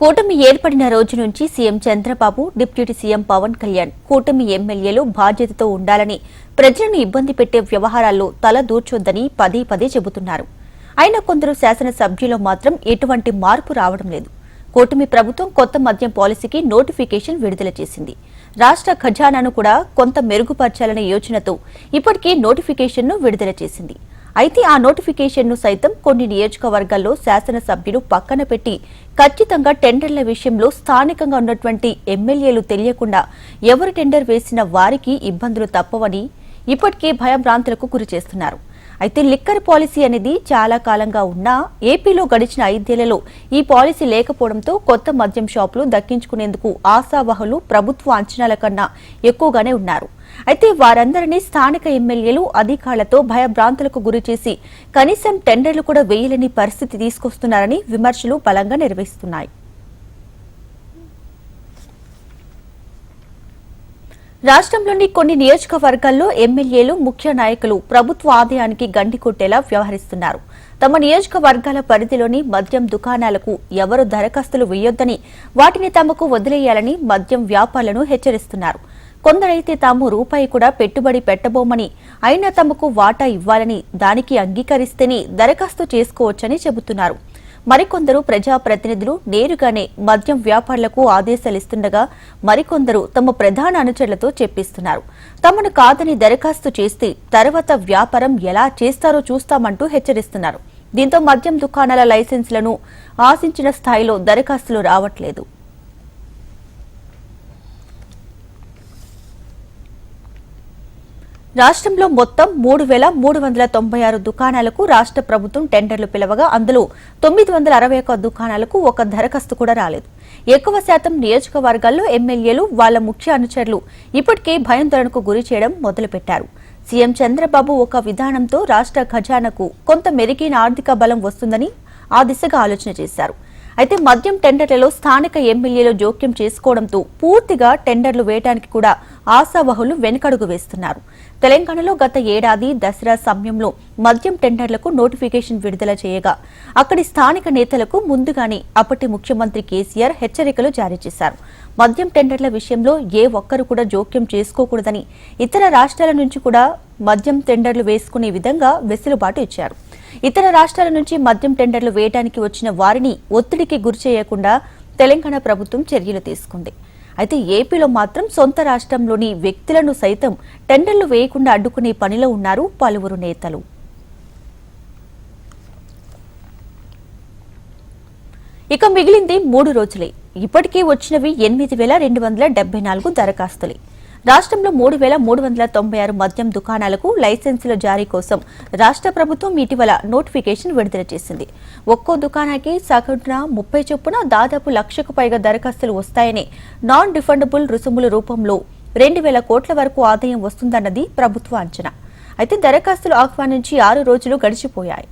కూటమి ఏర్పడిన రోజు నుంచి CM Chandrababu deputy CM Pavan Kalyan కూటమి ఎమ్మెల్యేలు బాధ్యతతో ఉండాలని ప్రజలను ఇబ్బంది పెట్టే వ్యవహారాల్లో తల దూర్చొద్దని పదే పదే చెబుతున్నారు. అయినా కొందరు శాసనసభ్యులు మాత్రం ఎటువంటి మార్పు రావడం లేదు. కూటమి ప్రభుత్వం కొత్త మద్యం పాలసీకి నోటిఫికేషన్ విడుదల చేసింది. రాష్ట్ర ఖజానాను కూడా కొంత మెరుగుపరచాలనే యోచనతో ఇప్పటికే నోటిఫికేషన్ను విడుదల చేసింది. అయితే ఆ నోటిఫికేషన్ను సైతం కొన్ని నియోజకవర్గాల్లో శాసనసభ్యులు పక్కన పెట్టి ఖచ్చితంగా టెండర్ల విషయంలో స్థానికంగా ఉన్నటువంటి ఎమ్మెల్యేలు తెలియకుండా ఎవరు టెండర్ వేసిన వారికి ఇబ్బందులు తప్పవని ఇప్పటికే భయభ్రాంతులకు గురి చేస్తున్నారు. అయితే లిక్కర్ పాలసీ అనేది చాలా కాలంగా ఉన్నా ఏపీలో గడిచిన ఐదేళ్ళలో ఈ పాలసీ లేకపోవడంతో కొత్త మద్యం షాపులు దక్కించుకునేందుకు ఆశావహులు ప్రభుత్వ అంచనాల కన్నా ఎక్కువగానే ఉన్నారు. అయితే వారందరినీ స్థానిక ఎమ్మెల్యేలు అధికారులతో భయభ్రాంతులకు గురి చేసి కనీసం టెండర్లు కూడా వేయలేని పరిస్థితి తీసుకొస్తున్నారని విమర్శలు బలంగా నిర్వహిస్తున్నాయి. రాష్ట్రంలోని కొన్ని నియోజకవర్గాల్లో ఎమ్మెల్యేలు ముఖ్య నాయకులు ప్రభుత్వ ఆదాయానికి గండి కొట్టేలా వ్యవహరిస్తున్నారు. తమ నియోజకవర్గాల పరిధిలోని మద్యం దుకాణాలకు ఎవరు దరఖాస్తులు వేయొద్దని వాటిని తమకు వదిలేయాలని మద్యం వ్యాపారులను హెచ్చరిస్తున్నారు. కొందరైతే తాము రూపాయి కూడా పెట్టుబడి పెట్టబోమని అయినా తమకు వాటా ఇవ్వాలని దానికి అంగీకరిస్తేనే దరఖాస్తు చేసుకోవచ్చని చెబుతున్నారు. మరికొందరు ప్రజాప్రతినిధులు నేరుగానే మద్యం వ్యాపారులకు ఆదేశాలిస్తుండగా మరికొందరు తమ ప్రధాన అనుచరులతో చెప్పిస్తున్నారు. తమను కాదని దరఖాస్తు చేస్తే తర్వాత వ్యాపారం ఎలా చేస్తారో చూస్తామంటూ హెచ్చరిస్తున్నారు. దీంతో మద్యం దుకాణాల లైసెన్సులను ఆశించిన స్థాయిలో దరఖాస్తులు రావట్లేదు. రాష్ట్రంలో మొత్తం మూడు వేల మూడు వందల తొంభై ఆరు దుకాణాలకు రాష్ట్ర ప్రభుత్వం టెండర్లు పిలవగా అందులో తొమ్మిది వందల అరవై ఒక్క దుకాణాలకు ఒక దరఖాస్తు కూడా రాలేదు. ఎక్కువ శాతం నియోజకవర్గాల్లో ఎమ్మెల్యేలు వాళ్ళ ముఖ్య అనుచరులు ఇప్పటికే భయాందోళనకు గురి చేయడం మొదలుపెట్టారు. సీఎం చంద్రబాబు ఒక విధానంతో రాష్ట్ర ఖజానాకు కొంత మెరుగైన ఆర్థిక బలం వస్తుందని ఆ దిశగా ఆలోచన చేశారు. అయితే మద్యం టెండర్లలో స్థానిక ఎమ్మెల్యేలు జోక్యం చేసుకోవడంతో పూర్తిగా టెండర్లు వేయడానికి కూడా ఆశావహులు వెనుకడుగు వేస్తున్నారు. తెలంగాణలో గత ఏడాది దసరా సమయంలో మద్యం టెండర్లకు నోటిఫికేషన్ విడుదల చేయగా అక్కడి స్థానిక నేతలకు ముందుగానే అప్పటి ముఖ్యమంత్రి కేసీఆర్ హెచ్చరికలు జారీ చేశారు. మద్యం టెండర్ల విషయంలో ఏ ఒక్కరు కూడా జోక్యం చేసుకోకూడదని ఇతర రాష్ట్రాల నుంచి కూడా మద్యం టెండర్లు వేసుకునే విధంగా వెసులుబాటు ఇచ్చారు. ఇతర రాష్ట్రాల నుంచి మద్యం టెండర్లు వేయడానికి వచ్చిన వారిని ఒత్తిడికి గురి చేయకుండా తెలంగాణ ప్రభుత్వం చర్యలు తీసుకుంది. అయితే ఏపీలో మాత్రం సొంత రాష్ట్రంలోని వ్యక్తులను సైతం టెండర్లు వేయకుండా అడ్డుకునే పనిలో ఉన్నారు పలువురు నేతలు. ఇక మిగిలింది మూడు రోజులే. ఇప్పటికే వచ్చినవి ఎనిమిది వేల రెండు వందల డెబ్బై నాలుగు దరఖాస్తులే. రాష్ట్రంలో మూడు వేల మూడు వందల తొంభై ఆరు మద్యం దుకాణాలకు లైసెన్సుల జారీ కోసం రాష్ట్ర ప్రభుత్వం ఇటీవల నోటిఫికేషన్ విడుదల చేసింది. ఒక్కో దుకాణానికి సగటున ముప్పై చొప్పున దాదాపు లక్షకు పైగా దరఖాస్తులు వస్తాయని నాన్ రిఫండబుల్ రుసుముల రూపంలో రెండు వేల కోట్ల వరకు ఆదాయం వస్తుందన్నది ప్రభుత్వ అంచనా. అయితే దరఖాస్తులు ఆహ్వానించి ఆరు రోజులు గడిచిపోయాయి.